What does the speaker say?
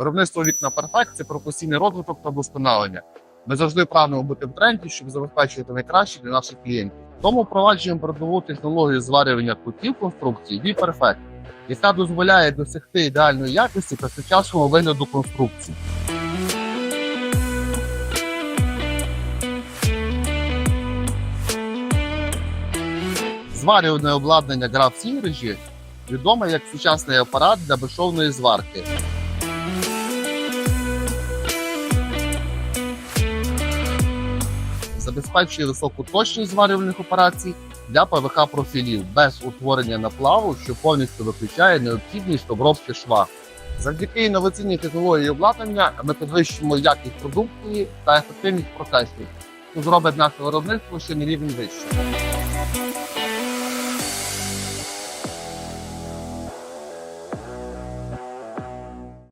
Виробництво вікна перфект це про постійний розвиток та вдосконалення. Ми завжди прагнемо бути в тренді, щоб забезпечувати найкраще для наших клієнтів. Тому впроваджуємо передову технологію зварювання кутів конструкції V-Perfect, яка дозволяє досягти ідеальної якості та сучасного вигляду конструкції. Зварюване обладнання Graph Synergy відоме як сучасний апарат для безшовної зварки. Забезпечує високу точність зварювальних операцій для ПВХ профілів без утворення наплаву, що повністю виключає необхідність обробки шва. Завдяки інноваційній технології обладнання ми підвищимо якість продукції та ефективність процесів, що зробить наше виробництво ще на рівень вище.